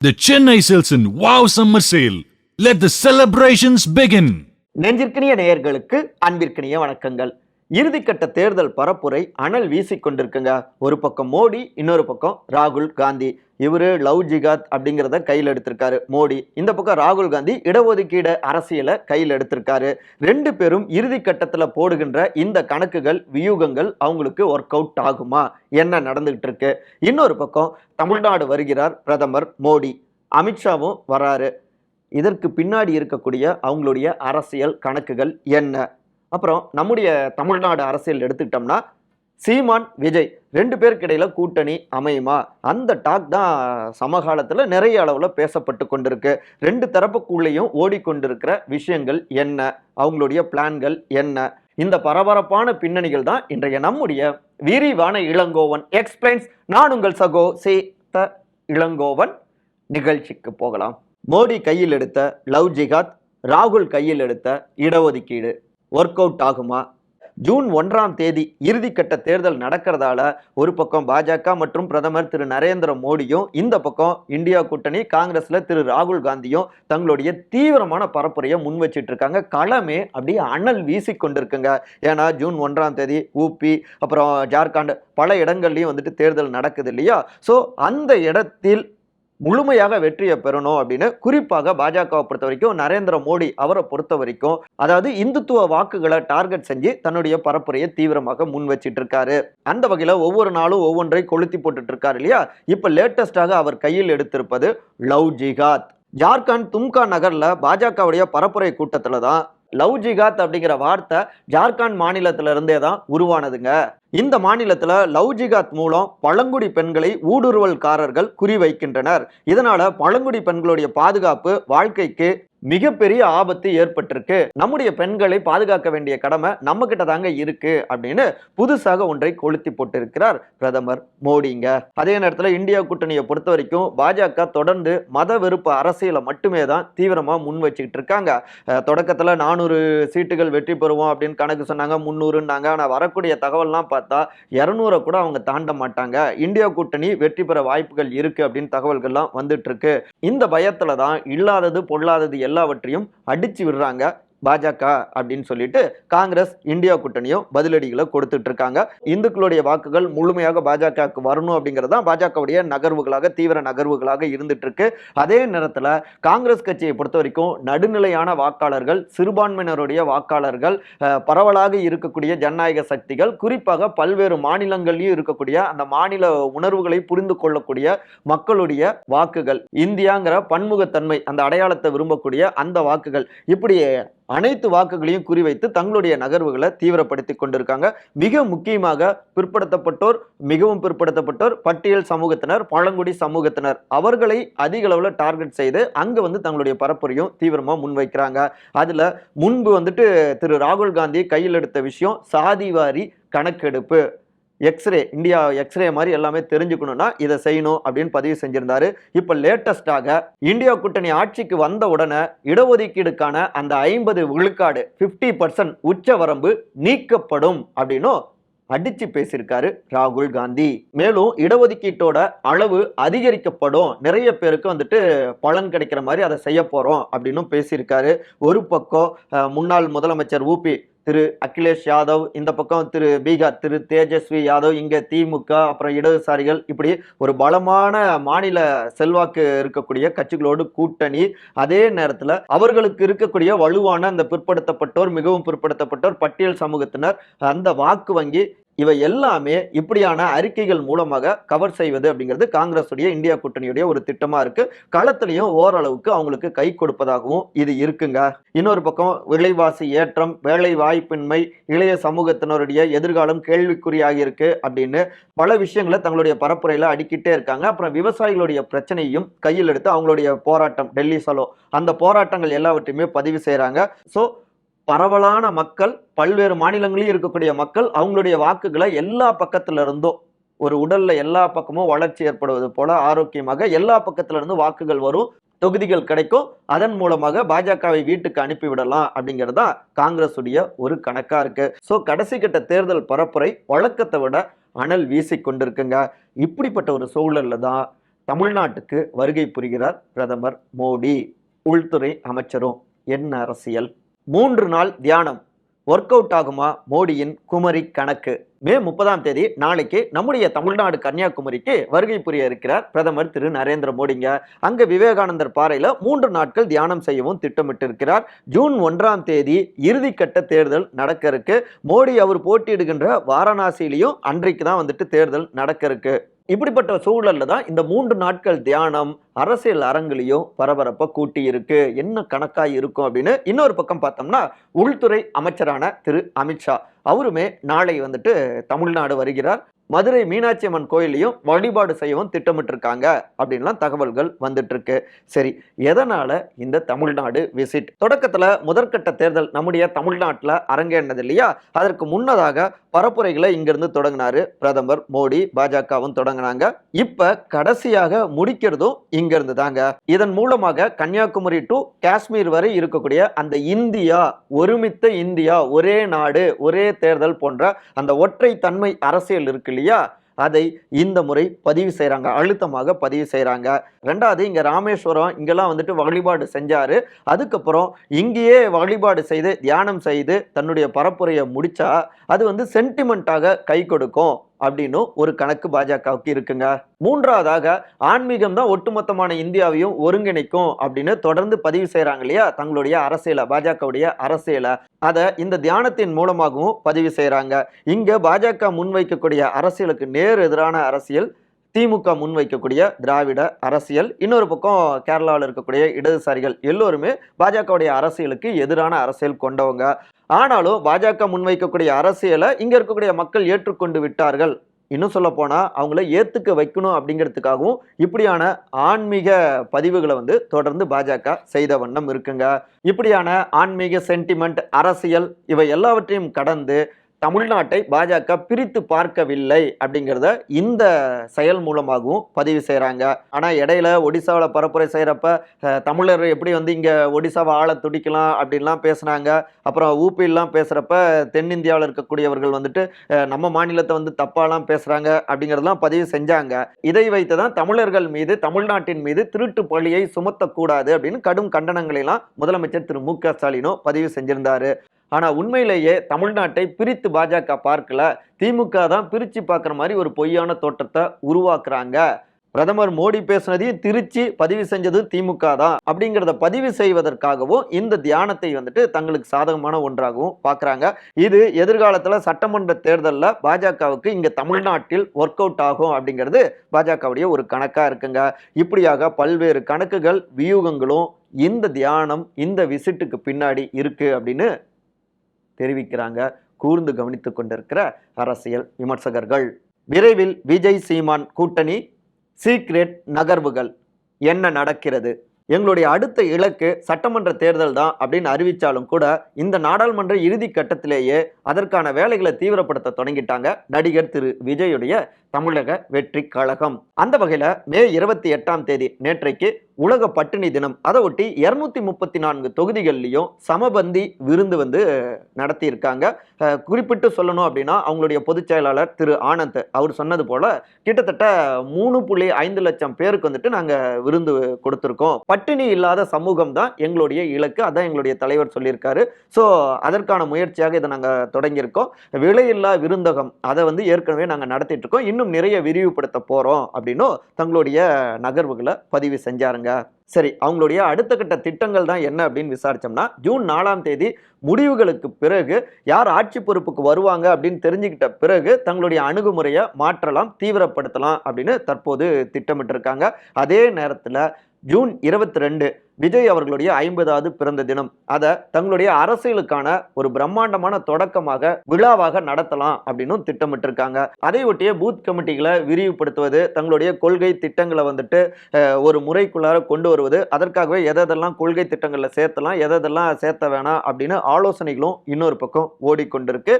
The Chennai சில்சன் wow summer sale let the celebrations begin நெஞ்சிற்கினிய நேயர்களுக்கு அன்பிற்கினிய வணக்கங்கள் இறுதிக்கட்ட தேர்தல் பரப்புரை அனல் வீசிக் கொண்டிருக்குங்க. ஒரு பக்கம் மோடி இன்னொரு பக்கம் ராகுல் காந்தி. இவரு லவ் ஜிகாத் அப்படிங்கிறத கையில் எடுத்திருக்காரு மோடி. இந்த பக்கம் ராகுல் காந்தி இடஒதுக்கீடு அரசியலை கையில் எடுத்திருக்காரு. ரெண்டு பேரும் இறுதி கட்டத்தில் போடுகின்ற இந்த கணக்குகள் வியூகங்கள் அவங்களுக்கு ஒர்க் அவுட் ஆகுமா? என்ன நடந்துகிட்டு இருக்கு? இன்னொரு பக்கம் தமிழ்நாடு வருகிறார் பிரதமர் மோடி. அமித்ஷாவும் வராரு. இதற்கு பின்னாடி இருக்கக்கூடிய அவங்களுடைய அரசியல் கணக்குகள் என்ன? அப்புறம் நம்முடைய தமிழ்நாடு அரசியல் எடுத்துக்கிட்டோம்னா சீமான் விஜய் ரெண்டு பேருக்கு இடையில கூட்டணி அமையுமா? அந்த டாக் தான் சமகாலத்தில் நிறைய அளவில் பேசப்பட்டு கொண்டிருக்கு. ரெண்டு தரப்புக்குள்ளேயும் ஓடிக்கொண்டிருக்கிற விஷயங்கள் என்ன? அவங்களுடைய பிளான்கள் என்ன? இந்த பரபரப்பான பின்னணிகள் தான் இன்றைய நம்முடைய விரிவான இளங்கோவன் எக்ஸ்பிளைன்ஸ் நான் உங்கள் சகோ சேத்த இளங்கோவன். நிகழ்ச்சிக்கு போகலாம். மோடி கையில் எடுத்த லவ் ஜிகாத் ராகுல் கையில் எடுத்த இடஒதுக்கீடு. ஒர்க் அவுட் ஆகுமா? ஜூன் ஒன்றாம் தேதி இறுதிக்கட்ட தேர்தல் நடக்கிறதால ஒரு பக்கம் பாஜக மற்றும் பிரதமர் திரு நரேந்திர மோடியும் இந்த பக்கம் இந்தியா கூட்டணி காங்கிரஸ்ல திரு ராகுல் காந்தியும் தங்களுடைய தீவிரமான பரப்புரையை முன் வச்சிட்டு இருக்காங்க களமே அப்படியே அனல் வீசி கொண்டிருக்குங்க. ஏன்னா ஜூன் ஒன்றாம் தேதி ஊபி அப்புறம் ஜார்க்கண்ட் பல இடங்கள்லையும் வந்துட்டு தேர்தல் நடக்குது இல்லையா? ஸோ அந்த இடத்தில் முழுமையாக வெற்றியை பெறணும் அப்படின்னு குறிப்பாக பாஜகவை பொறுத்த வரைக்கும் நரேந்திர மோடி அவரை பொறுத்த வரைக்கும் அதாவது இந்துத்துவ வாக்குகளை டார்கெட் செஞ்சு தன்னுடைய பரப்புரையை தீவிரமாக முன் வச்சிட்டு இருக்காரு அந்த வகையில் ஒவ்வொரு நாளும் ஒவ்வொன்றை கொளுத்தி போட்டுட்டு இருக்காரு இல்லையா? இப்போ லேட்டஸ்டாக அவர் கையில் எடுத்திருப்பது லவ் ஜிகாத் ஜார்க்கண்ட் தும்கா நகரில் பாஜகவுடைய பரப்புரை கூட்டத்தில் தான் லவ் ஜிகாத் அப்படிங்கிற வார்த்தை ஜார்க்கண்ட் மாநிலத்திலிருந்தே தான் உருவானதுங்க. இந்த மாநிலத்தில் லவ் ஜிகாத் மூலம் பழங்குடி பெண்களை ஊடுருவல்காரர்கள் குறிவைக்கின்றனர் இதனால பழங்குடி பெண்களுடைய பாதுகாப்பு வாழ்க்கைக்கு மிகப்பெரிய ஆபத்து ஏற்பட்டிருக்கு. நம்முடைய பெண்களை பாதுகாக்க வேண்டிய கடமை நம்ம கிட்ட தாங்க இருக்கு அப்படின்னு புதுசாக ஒன்றை கொளுத்தி போட்டிருக்கிறார் பிரதமர் மோடிங்க. அதே நேரத்தில் இந்தியா கூட்டணியை பொறுத்த வரைக்கும் பாஜக தொடர்ந்து மத வெறுப்பு அரசியலை மட்டுமே தான் தீவிரமாக முன் வச்சுக்கிட்டு இருக்காங்க. தொடக்கத்தில் நானூறு சீட்டுகள் வெற்றி பெறுவோம் அப்படின்னு கணக்கு சொன்னாங்க முந்நூறுன்னாங்க. ஆனால் வரக்கூடிய தகவல்லாம் பார்த்தா இரநூறை கூட அவங்க தாண்ட மாட்டாங்க. இந்தியா கூட்டணி வெற்றி பெற வாய்ப்புகள் இருக்கு அப்படின்னு தகவல்கள்லாம் வந்துட்டு இருக்கு. இந்த பயத்தில் தான் இல்லாதது பொல்லாதது எல்லாம் எல்லாவற்றையும் அடிச்சு விடுறாங்க. பாஜக அப்படின்னு சொல்லிட்டு காங்கிரஸ் இந்தியா கூட்டணியும் பதிலடிகளை கொடுத்துட்டு இருக்காங்க இந்துக்களுடைய வாக்குகள் முழுமையாக பாஜகவுக்கு வரணும் அப்படிங்கிறது தான் பாஜகவுடைய நகர்வுகளாக தீவிர நகர்வுகளாக இருந்துட்டு இருக்கு அதே நேரத்தில் காங்கிரஸ் கட்சியை பொறுத்த வரைக்கும் நடுநிலையான வாக்காளர்கள் சிறுபான்மையினருடைய வாக்காளர்கள் பரவலாக இருக்கக்கூடிய ஜனநாயக சக்திகள் குறிப்பாக பல்வேறு மாநிலங்களிலும் இருக்கக்கூடிய அந்த மாநில உணர்வுகளை புரிந்து கொள்ளக்கூடிய மக்களுடைய வாக்குகள் இந்தியாங்கிற பன்முகத்தன்மை அந்த அடையாளத்தை விரும்பக்கூடிய அந்த வாக்குகள் இப்படி அனைத்து வாக்குகளையும் குறிவைத்து தங்களுடைய நகர்வுகளை தீவிரப்படுத்தி கொண்டிருக்காங்க. மிக முக்கியமாக பிற்படுத்தப்பட்டோர் மிகவும் பிற்படுத்தப்பட்டோர் பட்டியல் சமூகத்தினர் பழங்குடி சமூகத்தினர். அவர்களை அதிக அளவில் டார்கெட் செய்து அங்கே வந்து தங்களுடைய பரப்புரையும் தீவிரமாக முன்வைக்கிறாங்க. அதில் முன்பு வந்துட்டு திரு ராகுல் காந்தி கையில் எடுத்த விஷயம் சாதிவாரி கணக்கெடுப்பு. எக்ஸ்ரே இந்தியா எக்ஸ்ரே மாதிரி எல்லாமே தெரிஞ்சுக்கணும்னா இதை செய்யணும் அப்படின்னு பதிவு செஞ்சிருந்தாரு. இப்போ லேட்டஸ்டாக இந்தியா கூட்டணி ஆட்சிக்கு வந்த உடனே இடஒதுக்கீடுக்கான அந்த ஐம்பது விழுக்காடு ஃபிஃப்டி பர்சன்ட் உச்சவரம்பு நீக்கப்படும் அப்படின்னும் அடிச்சு பேசியிருக்காரு ராகுல் காந்தி. மேலும் இடஒதுக்கீட்டோட அளவு அதிகரிக்கப்படும். நிறைய பேருக்கு வந்துட்டு பலன் கிடைக்கிற மாதிரி அதை செய்ய போறோம் அப்படின்னும் பேசியிருக்காரு. ஒரு பக்கம் முன்னாள் முதலமைச்சர் ஊபி திரு அகிலேஷ் யாதவ் இந்த பக்கம் திரு பீகார் திரு தேஜஸ்வி யாதவ் இங்கே திமுக அப்புறம் இடதுசாரிகள். இப்படி ஒரு பலமான மாநில செல்வாக்கு இருக்கக்கூடிய கட்சிகளோடு கூட்டணி. அதே நேரத்தில் அவர்களுக்கு இருக்கக்கூடிய வலுவான அந்த பிற்படுத்தப்பட்டோர் மிகவும் பிற்படுத்தப்பட்டோர் பட்டியல் சமூகத்தினர் அந்த வாக்கு வங்கி இவை எல்லாமே இப்படியான அறிக்கைகள் மூலமாக கவர் செய்வது அப்படிங்கிறது காங்கிரஸுடைய இந்தியா கூட்டணியுடைய ஒரு திட்டமா இருக்கு. களத்திலையும் ஓரளவுக்கு அவங்களுக்கு கை கொடுப்பதாகவும் இது இருக்குங்க. இன்னொரு பக்கம் விலைவாசி ஏற்றம் வேலை வாய்ப்பின்மை இளைய சமூகத்தினருடைய எதிர்காலம் கேள்விக்குறியாகி இருக்கு அப்படின்னு பல விஷயங்களை தங்களுடைய பரப்புரையில அடிக்கிட்டே இருக்காங்க. அப்புறம் விவசாயிகளுடைய பிரச்சனையும் கையில் எடுத்து அவங்களுடைய போராட்டம் டெல்லி சலோ அந்த போராட்டங்கள் எல்லாவற்றையுமே பதிவு செய்கிறாங்க ஸோ பரவலான மக்கள் பல்வேறு மாநிலங்களிலும் இருக்கக்கூடிய மக்கள் அவங்களுடைய வாக்குகளை எல்லா பக்கத்துல இருந்தும் ஒரு உடல்ல எல்லா பக்கமும் வளர்ச்சி ஏற்படுவது போல ஆரோக்கியமாக எல்லா பக்கத்துல இருந்து வாக்குகள் வரும் தொகுதிகள் கிடைக்கும். அதன் மூலமாக பாஜகவை வீட்டுக்கு அனுப்பிவிடலாம் அப்படிங்கிறது தான் காங்கிரஸுடைய ஒரு கணக்கா இருக்கு. ஸோ கடைசி கட்ட தேர்தல் பரப்புரை வழக்கத்தை விட அனல் வீசி கொண்டிருக்குங்க. இப்படிப்பட்ட ஒரு சூழல்ல தான் தமிழ்நாட்டுக்கு வருகை புரிகிறார் பிரதமர் மோடி. உள்துறை அமைச்சரும் என்ன அரசியல். மூன்று நாள் தியானம். ஒர்க் அவுட் ஆகுமா? மோடியின் குமரி கணக்கு. மே முப்பதாம் தேதி நாளைக்கு நம்முடைய தமிழ்நாடு கன்னியாகுமரிக்கு வருகை புரிய இருக்கிறார் பிரதமர் திரு நரேந்திர மோடிங்க. அங்க விவேகானந்தர் பாறையில மூன்று நாட்கள் தியானம் செய்யவும் திட்டமிட்டு இருக்கிறார் ஜூன் ஒன்றாம் தேதி இறுதிக்கட்ட தேர்தல் நடக்க இருக்கு மோடி அவர் போட்டியிடுகின்ற வாரணாசியிலையும் அன்றைக்கு தான் வந்துட்டு தேர்தல் நடக்க இருக்கு இப்படிப்பட்ட சூழல்ல தான் இந்த மூன்று நாட்கள் தியானம் அரசியல் அரங்குலையும் பரபரப்பை கூட்டி இருக்கு என்ன கணக்காக இருக்கும் அப்படின்னு இன்னொரு பக்கம் பார்த்தோம்னா உள்துறை அமைச்சரான திரு அமித்ஷா. அவருமே நாளை வந்துட்டு தமிழ்நாடு வருகிறார். மதுரை மீனாட்சி அம்மன் கோயிலையும் வழிபாடு செய்யவும் திட்டமிட்டிருக்காங்க. அப்படின்லாம் தகவல்கள் வந்துட்டுருக்கு. சரி எதனால் இந்த தமிழ்நாடு விசிட் தொடக்கத்தில் முதற்கட்ட தேர்தல் நம்முடைய தமிழ்நாட்டில் அரங்கேறினது இல்லையா? அதற்கு முன்னதாக பரப்புரைகளை இங்கிருந்து தொடங்கினாரு பிரதமர் மோடி. பாஜகவும் தொடங்கினாங்க. இப்போ கடைசியாக முடிக்கிறதும் இங்கிருந்து தாங்க. இதன் மூலமாக கன்னியாகுமரி டு காஷ்மீர் வரை இருக்கக்கூடிய அந்த இந்தியா ஒருமித்த இந்தியா ஒரே நாடு ஒரே தேர்தல் போன்ற அந்த ஒற்றை தன்மை அரசியல் இருக்கு இல்லையா? அதை இந்த முறை பதிவு செய்கிறாங்க அழுத்தமாக பதிவு செய்கிறாங்க ரெண்டாவது இங்கே ராமேஸ்வரம் இங்கெல்லாம் வந்துட்டு வழிபாடு செஞ்சாரு. அதுக்கப்புறம் இங்கேயே வழிபாடு செய்து தியானம் செய்து தன்னுடைய பரப்புரையை முடிச்சா அது வந்து சென்டிமெண்ட்டாக கை கொடுக்கும். அப்படின்னு ஒரு கணக்கு பாஜகவுக்கு இருக்குங்க. மூன்றாவதாக ஆன்மீகம் தான் ஒட்டுமொத்தமான இந்தியாவையும் ஒருங்கிணைக்கும் அப்படின்னு தொடர்ந்து பதிவு செய்கிறாங்க இல்லையா? தங்களுடைய அரசியலை பாஜகவுடைய அரசியலை. அதை இந்த தியானத்தின் மூலமாகவும் பதிவு செய்கிறாங்க இங்கே பாஜக முன்வைக்கக்கூடிய அரசியலுக்கு நேர் எதிரான அரசியல் திமுக முன்வைக்கக்கூடிய திராவிட அரசியல். இன்னொரு பக்கம் கேரளாவில் இருக்கக்கூடிய இடதுசாரிகள் எல்லோருமே பாஜகவுடைய அரசியலுக்கு எதிரான அரசியல் கொண்டவங்க. ஆனாலும் பாஜக முன்வைக்கக்கூடிய அரசியலை இங்கே இருக்கக்கூடிய மக்கள் ஏற்றுக்கொண்டு விட்டார்கள். இன்னும் சொல்ல போனால் அவங்கள ஏற்றுக்க வைக்கணும் அப்படிங்கிறதுக்காகவும் இப்படியான ஆன்மீக பதிவுகளை வந்து தொடர்ந்து பாஜக செய்த வண்ணம் இருக்குங்க. இப்படியான ஆன்மீக சென்டிமெண்ட் அரசியல் இவை எல்லாவற்றையும் கடந்து தமிழ்நாட்டை பாஜக பிரித்து பார்க்கவில்லை அப்படிங்கிறத இந்த செயல் மூலமாகவும் பதிவு செய்கிறாங்க ஆனால் இடையில ஒடிசாவில் பரப்புரை செய்கிறப்ப தமிழர் எப்படி வந்து இங்கே ஒடிசாவை ஆள துடிக்கலாம் அப்படின்லாம் பேசுனாங்க. அப்புறம் ஊப்பிலாம் பேசுகிறப்ப தென்னிந்தியாவில் இருக்கக்கூடியவர்கள் வந்துட்டு நம்ம மாநிலத்தை வந்து தப்பாலாம் பேசுகிறாங்க அப்படிங்கிறதெல்லாம் பதிவு செஞ்சாங்க. இதை வைத்து தான் தமிழர்கள் மீது தமிழ்நாட்டின் மீது திருட்டு பழியை சுமத்தக்கூடாது அப்படின்னு கடும் கண்டனங்களை எல்லாம் முதலமைச்சர் திரு மு க ஸ்டாலினும் பதிவு செஞ்சிருந்தாரு. ஆனால் உண்மையிலேயே தமிழ்நாட்டை பிரித்து பாஜக பார்க்கல. திமுக தான் பிரிச்சு பார்க்குற மாதிரி ஒரு பொய்யான தோற்றத்தை உருவாக்குறாங்க. பிரதமர் மோடி பேசுனதையும் திருச்சி பதிவு செஞ்சது திமுக தான் அப்படிங்கிறத பதிவு செய்வதற்காகவும் இந்த தியானத்தை வந்துட்டு தங்களுக்கு சாதகமான ஒன்றாகவும் பார்க்குறாங்க. இது எதிர்காலத்தில் சட்டமன்ற தேர்தலில் பாஜகவுக்கு இங்கே தமிழ்நாட்டில் ஒர்க் அவுட் ஆகும் அப்படிங்கிறது பாஜகவுடைய ஒரு கணக்காக இருக்குங்க. இப்படியாக பல்வேறு கணக்குகள் வியூகங்களும் இந்த தியானம் இந்த விசிட்டுக்கு பின்னாடி இருக்குது அப்படின்னு தெரிவிக்கிறாங்க. கூர்ந்து கவனித்து கொண்டிருக்கிற அரசியல் விமர்சகர்கள். விரைவில் விஜய் சீமான் கூட்டணி சீக்ரெட் நகர்வுகள். என்ன நடக்கிறது? எங்களுடைய அடுத்த இலக்கு சட்டமன்ற தேர்தல் தான் அப்படின்னு அறிவித்தாலும் கூட இந்த நாடாளுமன்ற இறுதி கட்டத்திலேயே அதற்கான வேலைகளை தீவிரப்படுத்த தொடங்கிட்டாங்க நடிகர் திரு விஜயுடைய தமிழக வெற்றி கழகம். அந்த வகையில் மே இருபத்தி எட்டாம் தேதி நேற்றைக்கு உலக பட்டினி தினம். அதை ஒட்டி இரநூத்தி முப்பத்தி நான்கு தொகுதிகள்லையும் சமபந்தி விருந்து வந்து நடத்தியிருக்காங்க. குறிப்பிட்டு சொல்லணும் அப்படின்னா அவங்களுடைய பொதுச் செயலாளர் திரு ஆனந்த் அவர் சொன்னது போல கிட்டத்தட்ட மூணு புள்ளி ஐந்து லட்சம் பேருக்கு வந்துட்டு நாங்கள் விருந்து கொடுத்துருக்கோம். பட்டினி இல்லாத சமூகம் தான் எங்களுடைய இலக்கு. அதான் எங்களுடைய தலைவர் சொல்லியிருக்காரு. ஸோ அதற்கான முயற்சியாக இதை நாங்கள் தொடங்கியிருக்கோம். விலையில்லா விருந்தகம் அதை வந்து ஏற்கனவே நாங்கள் நடத்திட்டு இருக்கோம். இன்னும் நிறைய விரிவுபடுத்த போகிறோம் அப்படின்னும் தங்களுடைய நகர்வுகளை பதிவு செஞ்சாருங்க. சரி அவங்களுடைய அடுத்த கட்ட திட்டங்கள் தான் என்ன அப்படின்னு விசாரிச்சோம்னா ஜூன் நாலாம் தேதி முடிவுகளுக்கு பிறகு யார் ஆட்சி பொறுப்புக்கு வருவாங்க அப்படின்னு தெரிஞ்சுக்கிட்ட பிறகு தங்களுடைய அணுகுமுறையை மாற்றலாம் தீவிரப்படுத்தலாம் அப்படின்னு தற்போது திட்டமிட்டிருக்காங்க. அதே நேரத்தில் ஜூன் இருபத்தி ரெண்டு விஜய் அவர்களுடைய ஐம்பதாவது பிறந்த தினம். அதை தங்களுடைய அரசியலுக்கான ஒரு பிரம்மாண்டமான தொடக்கமாக விழாவாக நடத்தலாம் அப்படின்னு திட்டமிட்டிருக்காங்க. அதை ஒட்டிய பூத் கமிட்டிகளை விரிவுபடுத்துவது தங்களுடைய கொள்கை திட்டங்களை வந்துட்டு ஒரு முறைக்குள்ளார கொண்டு வருவது அதற்காகவே எதெல்லாம் கொள்கை திட்டங்களில் சேர்த்தலாம் எதெல்லாம் சேர்த்த வேணாம் அப்படின்னு ஆலோசனைகளும் இன்னொரு பக்கம் ஓடிக்கொண்டிருக்கு.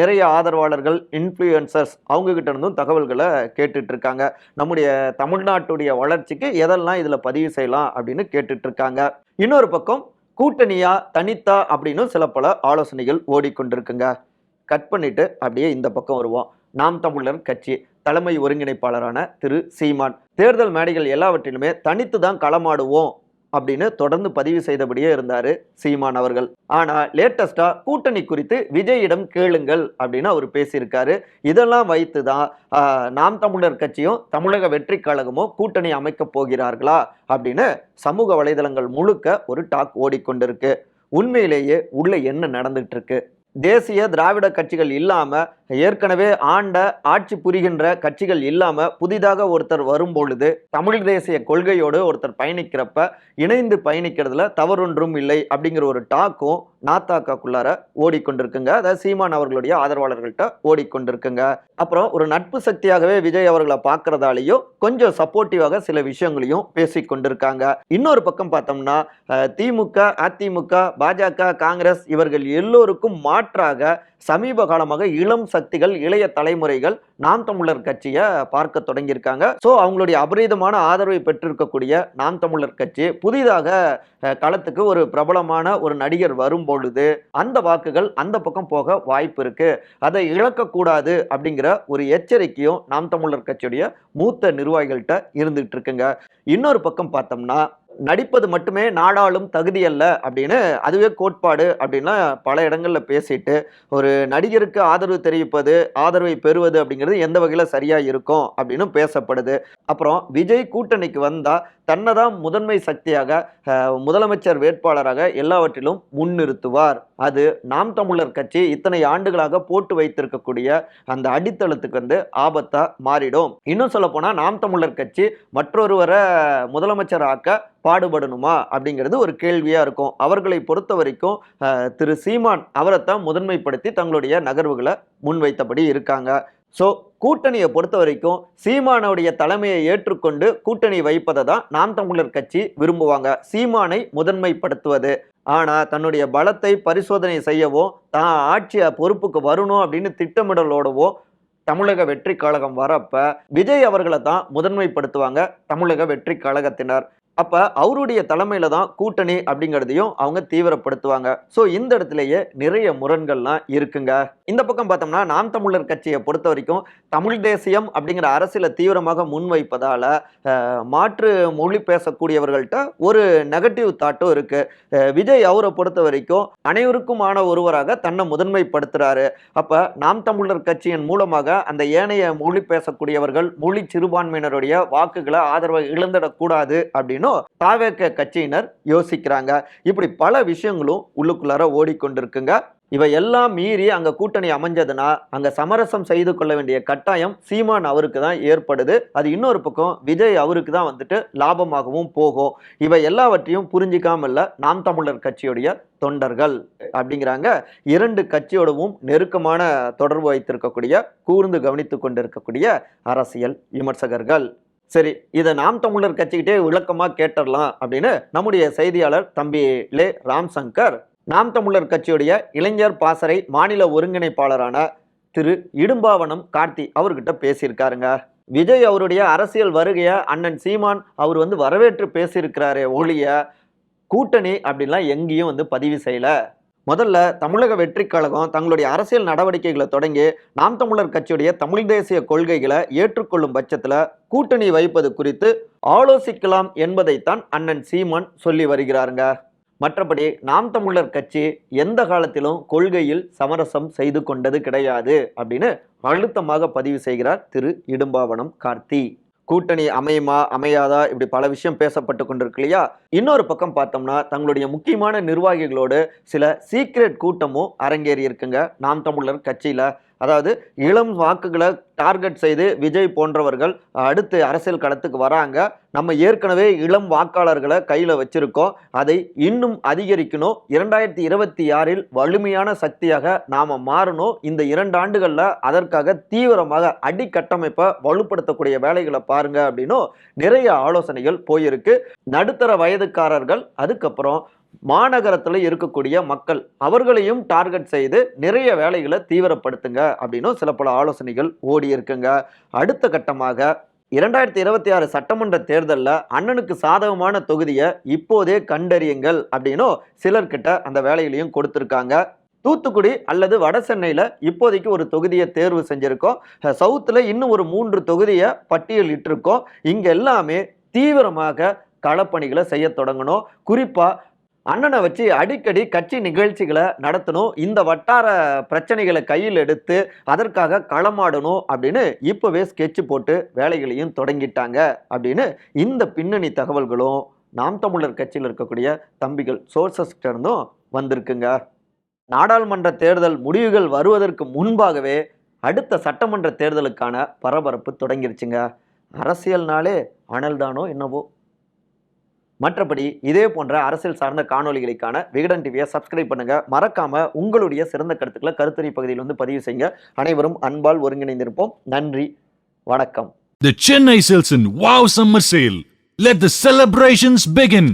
நிறைய ஆதரவாளர்கள் இன்ஃப்ளூயன்சர்ஸ் அவங்க கிட்ட இருந்தும் தகவல்களை கேட்டுட்டு இருக்காங்க. நம்முடைய தமிழ்நாட்டுடைய வளர்ச்சிக்கு எதெல்லாம் இதில் பதிவு செய்யலாம் அப்படின்னு கேட்டுட்டு இருக்காங்க. இன்னொரு பக்கம் கூட்டணியா தனித்தா அப்படின்னு சில பல ஆலோசனைகள் ஓடிக்கொண்டிருக்குங்க. கட் பண்ணிட்டு அப்படியே இந்த பக்கம் வருவோம். நாம் தமிழர் கட்சி தலைமை ஒருங்கிணைப்பாளரான திரு சீமான். தேர்தல் மேடைகள் எல்லாவற்றிலுமே தனித்து தான் களமாடுவோம். அப்படின்னு தொடர்ந்து பதிவு செய்தபடியே இருந்தார் சீமான் அவர்கள். ஆனால் லேட்டஸ்ட்டாக கூட்டணி குறித்து விஜயிடம் கேளுங்கள் அப்படின்னு அவர் பேசியிருக்காரு. இதெல்லாம் வைத்து தான் நாம் தமிழர் கட்சியும் தமிழக வெற்றி கழகமும் கூட்டணி அமைக்கப் போகிறார்களா அப்படின்னு சமூக வலைதளங்கள் முழுக்க ஒரு டாக் ஓடிக்கொண்டிருக்கு. உண்மையிலேயே உள்ள என்ன நடந்துட்டு இருக்கு? தேசிய திராவிட கட்சிகள் இல்லாமல் ஏற்கனவே ஆண்ட ஆட்சி புரிகின்ற கட்சிகள் இல்லாமல் புதிதாக ஒருத்தர் வரும்பொழுது தமிழ் தேசிய கொள்கையோடு ஒருத்தர் பயணிக்கிறப்ப இணைந்து பயணிக்கிறதுல தவறொன்றும் இல்லை அப்படிங்கிற ஒரு டாக்கும் நாத்தாக்காக்குள்ளார ஓடிக்கொண்டிருக்குங்க. அதாவது சீமான் அவர்களுடைய ஆதரவாளர்கள்ட்ட ஓடிக்கொண்டிருக்குங்க. அப்புறம் ஒரு நட்பு சக்தியாகவே விஜய் அவர்களை பார்க்கறதாலேயும் கொஞ்சம் சப்போர்ட்டிவாக சில விஷயங்களையும் பேசி கொண்டிருக்காங்க இன்னொரு பக்கம் பார்த்தோம்னா திமுக அதிமுக பாஜக காங்கிரஸ் இவர்கள் எல்லோருக்கும் மாற்றாக சமீப காலமாக இளம் சக்திகள் இளைய தலைமுறைகள் நாம் தமிழர் கட்சியை பார்க்க தொடங்கியிருக்காங்க. ஸோ அவங்களுடைய அபரீதமான ஆதரவை பெற்றிருக்கக்கூடிய நாம் தமிழர் கட்சி புதிதாக களத்துக்கு ஒரு பிரபலமான ஒரு நடிகர் வரும் பொழுது அந்த வாக்குகள் அந்த பக்கம் போக வாய்ப்பு இருக்கு. அதை இழக்கக்கூடாது அப்படிங்கிற ஒரு எச்சரிக்கையும் நாம் தமிழர் கட்சியுடைய மூத்த நிர்வாகிகள்கிட்ட இருந்துகிட்டு இருக்குங்க. இன்னொரு பக்கம் பார்த்தோம்னா நடிப்பது மட்டுமே நாடாளும் தகுதி அல்ல அப்படின்னு அதுவே கோட்பாடு அப்படின்லாம் பல இடங்களில் பேசிட்டு ஒரு நடிகருக்கு ஆதரவு தெரிவிப்பது ஆதரவை பெறுவது அப்படிங்கிறது எந்த வகையில் சரியாக இருக்கும் அப்படின்னு பேசப்படுது. அப்புறம் விஜய் கூட்டணிக்கு வந்தால் தன்னை தான் முதன்மை சக்தியாக முதலமைச்சர் வேட்பாளராக எல்லாவற்றிலும் முன்னிறுத்துவார். அது நாம் தமிழர் கட்சி இத்தனை ஆண்டுகளாக போட்டு வைத்திருக்கக்கூடிய அந்த அடித்தளத்துக்கு வந்து ஆபத்தாக மாறிடும். இன்னும் சொல்ல நாம் தமிழர் கட்சி மற்றொருவரை முதலமைச்சர் ஆக்க பாடுபடணுமா அப்படிங்கிறது ஒரு கேள்வியாக இருக்கும். அவர்களை பொறுத்த வரைக்கும் திரு சீமான் அவரைத்தான் முதன்மைப்படுத்தி தங்களுடைய நகர்வுகளை முன்வைத்தபடி இருக்காங்க. ஸோ கூட்டணியை பொறுத்த வரைக்கும் சீமானுடைய தலைமையை ஏற்றுக்கொண்டு கூட்டணி வைப்பதை தான் நாம் தமிழர் கட்சி விரும்புவாங்க. சீமானை முதன்மைப்படுத்துவது. ஆனால் தன்னுடைய பலத்தை பரிசோதனை செய்யவோ தான் ஆட்சியை பொறுப்புக்கு வரணும் அப்படின்னு திட்டமிடலோடவோ தமிழக வெற்றி கழகம் வரப்ப விஜய் அவர்களை தான் முதன்மைப்படுத்துவாங்க தமிழக வெற்றி கழகத்தினர். அப்ப அவருடைய தலைமையில தான் கூட்டணி அப்படிங்கிறதையும் அவங்க தீவிரப்படுத்துவாங்க. ஸோ இந்த இடத்துலயே நிறைய முரண்கள்லாம் இருக்குங்க. இந்த பக்கம் பார்த்தோம்னா நாம் தமிழர் கட்சியை பொறுத்த வரைக்கும் தமிழ் தேசியம் அப்படிங்கிற அரசியலை தீவிரமாக முன்வைப்பதால மாற்று மொழி பேசக்கூடியவர்கள்ட்ட ஒரு நெகட்டிவ் தாட்டும் இருக்கு. விஜய் அவரை பொறுத்த வரைக்கும் அனைவருக்குமான ஒருவராக தன்னை முதன்மைப்படுத்துறாரு. அப்ப நாம் தமிழர் கட்சியின் மூலமாக அந்த ஏனைய மொழி பேசக்கூடியவர்கள் மொழி சிறுபான்மையினருடைய வாக்குகளை ஆதரவை இழந்துடக்கூடாது அப்படின்னு தாவேக்க கட்சியினர் யோசிக்கிறாங்க. இப்படி பல விஷயங்களும் உள்ளுக்குள்ளார ஓடிக்கொண்டிருக்குங்க. இவை எல்லாம் மீறி அங்க கூட்டணி அமைஞ்சதுன்னா அங்க சமரசம் செய்து கொள்ள வேண்டிய கட்டாயம் சீமான் அவருக்கு தான் ஏற்படுது. அது இன்னொரு பக்கம் விஜய் அவருக்கு தான் வந்துட்டு லாபமாகவும் போகும். இவை எல்லாவற்றையும் புரிஞ்சிக்காம இல்ல நாம் தமிழர் கட்சியுடைய தொண்டர்கள் அப்படிங்கிறாங்க. இரண்டு கட்சியோடவும் நெருக்கமான தொடர்பு வைத்திருக்கக்கூடிய கூர்ந்து கவனித்து கொண்டிருக்கக்கூடிய அரசியல் விமர்சகர்கள். சரி இதை நாம் தமிழர் கட்சிக்கிட்டே விளக்கமாக கேட்டுடலாம் அப்படின்னு நம்முடைய செய்தியாளர் தம்பி லே ராம் சங்கர் நாம் தமிழர் கட்சியுடைய இளைஞர் பாசறை மாநில ஒருங்கிணைப்பாளரான திரு இடும்பாவனம் கார்த்தி அவர்கிட்ட பேசியிருக்காருங்க. விஜய் அவருடைய அரசியல் வருகைய அண்ணன் சீமான் அவர் வந்து வரவேற்று பேசியிருக்கிறாரே ஒழிய கூட்டணி அப்படின்லாம் எங்கேயும் வந்து பதிவு செய்யலை. முதல்ல தமிழக வெற்றி கழகம் தங்களுடைய அரசியல் நடவடிக்கைகளை தொடங்கி நாம் தமிழர் கட்சியுடைய தமிழ் தேசிய கொள்கைகளை ஏற்றுக்கொள்ளும் பட்சத்தில் கூட்டணி வைப்பது குறித்து ஆலோசிக்கலாம் என்பதைத்தான் அண்ணன் சீமான் சொல்லி வருகிறாருங்க. மற்றபடி நாம் தமிழர் கட்சி எந்த காலத்திலும் கொள்கையில் சமரசம் செய்து கொண்டது கிடையாது அப்படின்னு அழுத்தமாக பதிவு செய்கிறார் திரு இடும்பாவனம் கார்த்தி. கூட்டணி அமையுமா அமையாதா? இப்படி பல விஷயம் பேசப்பட்டு கொண்டிருக்கு இல்லையா? இன்னொரு பக்கம் பார்த்தோம்னா தங்களுடைய முக்கியமான நிர்வாகிகளோடு சில சீக்ரெட் கூட்டமும் அரங்கேறி இருக்குங்க. நாம் தமிழர் கட்சியில். அதாவது இளம் வாக்குகளை டார்கெட் செய்து விஜய் போன்றவர்கள் அடுத்து அரசியல் களத்துக்கு வராங்க. நம்ம ஏற்கனவே இளம் வாக்காளர்களை கையில் வச்சிருக்கோம். அதை இன்னும் அதிகரிக்கணும். இரண்டாயிரத்தி இருபத்தி ஆறில் வலிமையான சக்தியாக நாம் மாறணும். இந்த இரண்டு ஆண்டுகளில் அதற்காக தீவிரமாக அடிக்கட்டமைப்பை வலுப்படுத்தக்கூடிய வேலைகளை பாருங்க அப்படின்னும் நிறைய ஆலோசனைகள் போயிருக்கு. நடுத்தர வயதுக்காரர்கள் அதுக்கப்புறம் மாநகரத்தில் இருக்கக்கூடிய மக்கள் அவர்களையும் டார்கெட் செய்து நிறைய வேலைகளை தீவிரப்படுத்துங்க அப்படின்னும் சில பல ஆலோசனைகள் ஓடி இருக்குங்க. அடுத்த கட்டமாக இரண்டாயிரத்தி இருபத்தி ஆறு சட்டமன்ற தேர்தலில் அண்ணனுக்கு சாதகமான தொகுதியை இப்போதே கண்டறியுங்கள் அப்படின்னும் சிலர்கிட்ட அந்த வேலைகளையும் கொடுத்துருக்காங்க. தூத்துக்குடி அல்லது வட சென்னையில் இப்போதைக்கு ஒரு தொகுதியை தேர்வு செஞ்சிருக்கோம். சவுத்தில் இன்னும் ஒரு மூன்று தொகுதியை பட்டியலிட்டிருக்கோம். இங்கே எல்லாமே தீவிரமாக களப்பணிகளை செய்ய தொடங்கணும். குறிப்பாக அண்ணனை வச்சு அடிக்கடி கட்சி நிகழ்ச்சிகளை நடத்தணும். இந்த வட்டார பிரச்சனைகளை கையில் எடுத்து அதற்காக களமாடணும் அப்படின்னு இப்போவே ஸ்கெட்ச் போட்டு வேலைகளையும் தொடங்கிட்டாங்க அப்படின்னு இந்த பின்னணி தகவல்களும் நாம் தமிழர் கட்சியில் இருக்கக்கூடிய தம்பிகள் சோர்சஸ்கிட்டருந்தும் வந்திருக்குங்க. நாடாளுமன்ற தேர்தல் முடிவுகள் வருவதற்கு முன்பாகவே அடுத்த சட்டமன்ற தேர்தலுக்கான பரபரப்பு தொடங்கிருச்சுங்க. அரசியல்னாலே அனல்தானோ என்னவோ? மற்றபடி இதே போன்ற அரசியல் சார்ந்த காணொளிகளுக்கான விகடன் டிவியை சப்ஸ்கிரைப் பண்ணுங்க மறக்காம உங்களுடைய சிறந்த கருத்துக்களை கருத்துரை பகுதியில் வந்து பதிவு செய்யுங்க அனைவரும் அன்பால் ஒருங்கிணைந்திருப்போம் நன்றி வணக்கம் The Chennai Silson Wow Summer Sale. Let the celebrations begin.